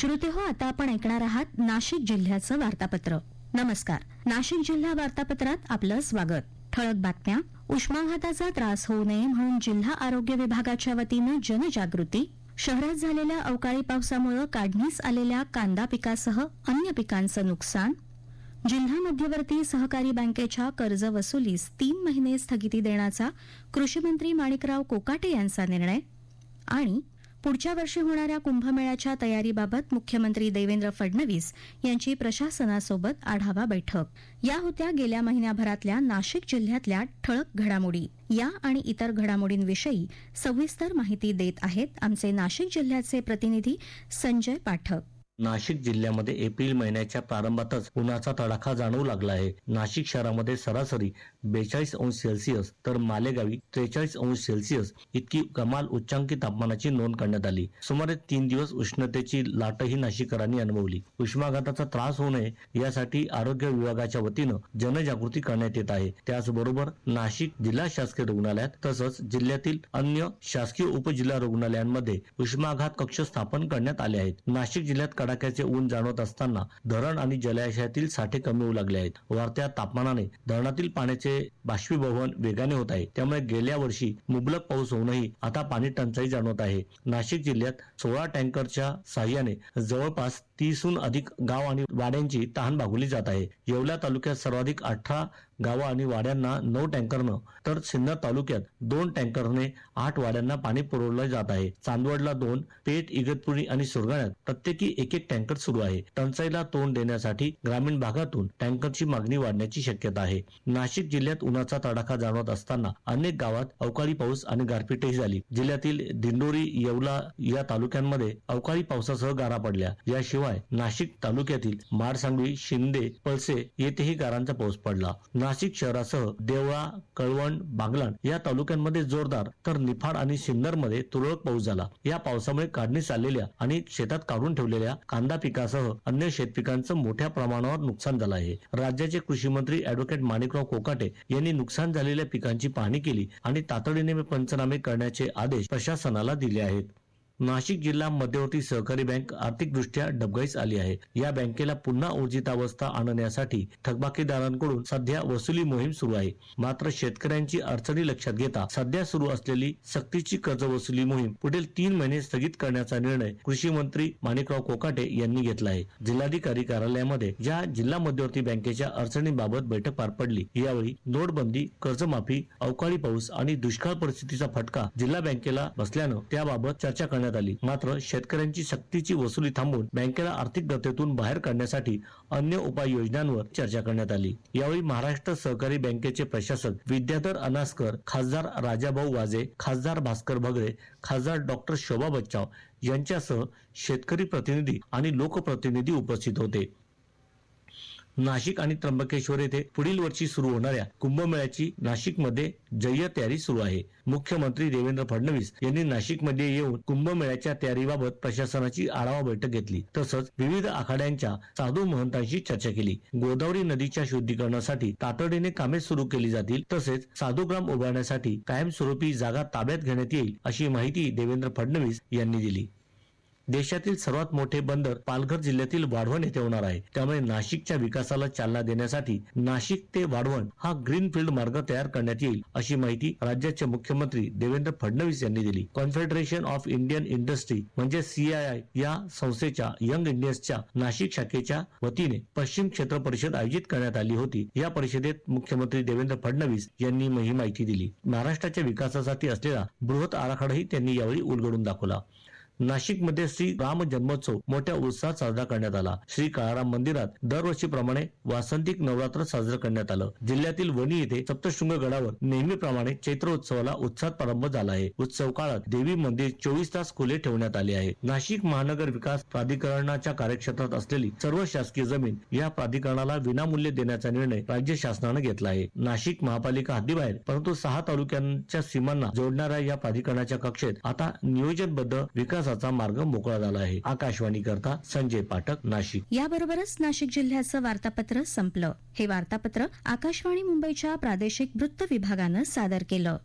श्रोते हो आता आपण ऐकणार आहात नाशिक जिल्ह्याचं वार्तापत्र. नमस्कार. नाशिक जिल्हा वार्तापत्रात आपलं स्वागत. ठळक बातम्या. उष्माघाताचा त्रास होऊ नये म्हणून जिल्हा आरोग्य विभागाच्या वतीनं जनजागृती. शहरात झालेल्या अवकाळी पावसामुळे काढणीस आलेल्या कांदा पिकासह अन्य पिकांचं नुकसान. जिल्हा मध्यवर्ती सहकारी बँकेच्या कर्ज वसुलीस तीन महिने स्थगिती देण्याचा कृषीमंत्री माणिकराव कोकाटे यांचा निर्णय. आणि पुढच्या वर्षी होणाऱ्या कुंभमेळ्याच्या तयारीबाबत मुख्यमंत्री देवेंद्र फडणवीस यांची प्रशासनासोबत आढावा बैठक. या होत्या गेल्या महिन्याभरातल्या नाशिक जिल्ह्यातल्या ठळक घडामोडी. या आणि इतर घडामोडींविषयी सविस्तर माहिती देत आहेत आमचे नाशिक जिल्ह्याचे प्रतिनिधी संजय पाठक. नाशिक जिल्ह्यामध्ये एप्रिल महिन्याच्या प्रारंभातच उन्हाचा तडाखा जाणवू लागला आहे. नाशिक शहरामध्ये सरासरी बेचाळीस अंश सेल्सिअस तर मालेगावी त्रेचाळीस अंश सेल्सिअस इतकी कमाल उच्चांकी तापमानाची नोंद करण्यात आली. सुमारे तीन दिवस उष्णतेची लाटही नाशिककरांनी अनुभवली. उष्माघाताचा त्रास होऊ नये यासाठी आरोग्य विभागाच्या वतीनं जनजागृती करण्यात येत आहे. त्याचबरोबर नाशिक जिल्हा शासकीय रुग्णालयात तसंच जिल्ह्यातील अन्य शासकीय उपजिल्हा रुग्णालयांमध्ये उष्माघात कक्ष स्थापन करण्यात आले आहेत. नाशिक जिल्ह्यात कडाक्याचे ऊन जाणवत असताना धरण आणि जलाशयातील साठे कमी होऊ लागले आहेत. वाढत्या तापमानाने धरणातील पाण्याचे बाष्पीभवन वेगाने होत आहे. त्यामुळे गेल्या वर्षी मुबलक पाऊस होऊनही आता पाणी टंचाई जाणवत आहे. नाशिक जिल्ह्यात सोळा टँकरच्या साह्याने जवळपास तीसहून अधिक गाव आणि वाड्यांची तहान भागवली जात आहे. येवला तालुक्यात सर्वाधिक अठरा गावं आणि वाड्यांना नऊ टँकरनं तर सिन्नर तालुक्यात दोन टँकरने आठ वाड्यांना पाणी पुरवलं जात आहे. चांदवडला दोन पेठ इगतपुरी आणि सुरगाण्यात प्रत्येकी एक एक टँकर सुरू आहे. टंचाईला तोंड देण्यासाठी ग्रामीण भागातून टँकरची मागणी वाढण्याची शक्यता आहे. नाशिक जिल्ह्यात उन्हाचा तडाखा जाणवत असताना अनेक गावात अवकाळी पाऊस आणि गारपीटही झाली. जिल्ह्यातील दिंडोरी येवला या तालुक्यांमध्ये अवकाळी पावसासह गारा पडल्या. याशिवाय नाशिक तालुक्यातील माडसांगवी शिंदे पळसे येथेही गारांचा पाऊस पडला. नाशिक शहरासह देवळा कळवण बागलाण या तालुक्यांमध्ये जोरदार तर निफाड आणि सिन्नरमध्ये तुरळक पाऊस झाला. या पावसामुळे काढणीस आलेल्या आणि शेतात काढून ठेवलेल्या कांदा पिकासह अन्य शेतपिकांचं मोठ्या प्रमाणावर नुकसान झालं आहे. राज्याचे कृषी मंत्री अॅडव्होकेट माणिकराव कोकाटे यांनी नुकसान झालेल्या पिकांची पाहणी केली आणि तातडीने पंचनामे करण्याचे आदेश प्रशासनाला दिले आहेत. नाशिक जिल्हा मध्यवर्ती सहकारी बँक आर्थिकदृष्ट्या डबघाईस आली आहे. या बँकेला पुन्हा ऊर्जितावस्था आणण्यासाठी थकबाकीदारांकडून सध्या वसुली मोहीम सुरू आहे. मात्र शेतकऱ्यांची अडचणी लक्षात घेता सध्या सुरू असलेली सक्तीची कर्ज वसुली मोहीम पुढील तीन महिने स्थगित करण्याचा निर्णय कृषी मंत्री माणिकराव कोकाटे यांनी घेतला आहे. जिल्हाधिकारी कार्यालयामध्ये ज्या जिल्हा मध्यवर्ती बँकेच्या अडचणींबाबत बैठक पार पडली यावेळी नोटबंदी कर्जमाफी अवकाळी पाऊस आणि दुष्काळ परिस्थितीचा फटका जिल्हा बँकेला बसल्यानं त्याबाबत चर्चा करण्यात आली. मात्र शेतकऱ्यांची सक्तीची वसुली थांबवून बँकेला आर्थिक गतीतून बाहेर काढण्यासाठी अन्य उपाययोजनांवर चर्चा करण्यात आली. यावेळी महाराष्ट्र सहकारी बँकेचे प्रशासक विद्याधर अनासकर खासदार राजाभाऊ वाजे खासदार भास्कर भगरे खासदार डॉक्टर शोभा बच्चाव यांच्यासह शेतकरी प्रतिनिधी आणि लोकप्रतिनिधी उपस्थित होते. नाशिक आणि त्र्यंबकेश्वर येथे पुढील वर्षी सुरू होणाऱ्या कुंभमेळ्याची नाशिकमध्ये जय्य तयारी सुरू आहे. मुख्यमंत्री देवेंद्र फडणवीस यांनी नाशिकमध्ये येऊन कुंभमेळ्याच्या तयारीबाबत प्रशासनाची आढावा बैठक घेतली. तसंच विविध आखाड्यांच्या साधू महंतांशी चर्चा केली. गोदावरी नदीच्या शुद्धीकरणासाठी तातडीने कामे सुरू केली जातील. तसेच साधूग्राम उभारण्यासाठी कायमस्वरूपी जागा ताब्यात घेण्यात येईल अशी माहिती देवेंद्र फडणवीस यांनी दिली. देशातील सर्वात मोठे बंदर पालघर जिल्ह्यातील वाढवण येथे होणार आहे. त्यामुळे नाशिकच्या विकासाला चालना देण्यासाठी नाशिक ते वाढवण हा ग्रीनफील्ड मार्ग तयार करण्यात येईल अशी माहिती राज्याचे मुख्यमंत्री देवेंद्र फडणवीस यांनी दिली. कॉन्फेडरेशन ऑफ इंडियन इंडस्ट्री म्हणजे सीआयआय या संस्थेच्या यंग इंडियन्सच्या नाशिक शाखेच्या वतीने पश्चिम क्षेत्र परिषद आयोजित करण्यात आली होती. या परिषदेत मुख्यमंत्री देवेंद्र फडणवीस यांनी ही माहिती दिली. महाराष्ट्राच्या विकासासाठी असलेला बृहत आराखडाही त्यांनी यावेळी उलगडून दाखवला. नाशिकमध्ये श्री राम जन्मोत्सव मोठ्या उत्साहात साजरा करण्यात आला. श्री काळाराम मंदिरात दरवर्षीप्रमाणे वासंतिक नवरात्र साजरं करण्यात आलं. जिल्ह्यातील वणी येथे सप्तशृंग गडावर नेहमीप्रमाणे चैत्रोत्सवाला उत्साहात प्रारंभ झाला आहे. उत्सव काळात देवी मंदिर चोवीस तास खुले ठेवण्यात आले आहे. नाशिक महानगर विकास प्राधिकरणाच्या कार्यक्षेत्रात असलेली सर्व शासकीय जमीन या प्राधिकरणाला विनामूल्य देण्याचा निर्णय राज्य शासनानं घेतला आहे. नाशिक महापालिका हद्दीबाहेर परंतु सहा तालुक्यांच्या सीमांना जोडणाऱ्या या प्राधिकरणाच्या कक्षेत आता नियोजनबद्ध विकास विकासाचा मार्ग मोकळा झाला आहे. आकाशवाणी करता संजय पाठक नाशिक. याबरोबरच नाशिक जिल्ह्याचं वार्तापत्र संपलं. हे वार्तापत्र आकाशवाणी मुंबईच्या प्रादेशिक वृत्त विभागानं सादर केलं.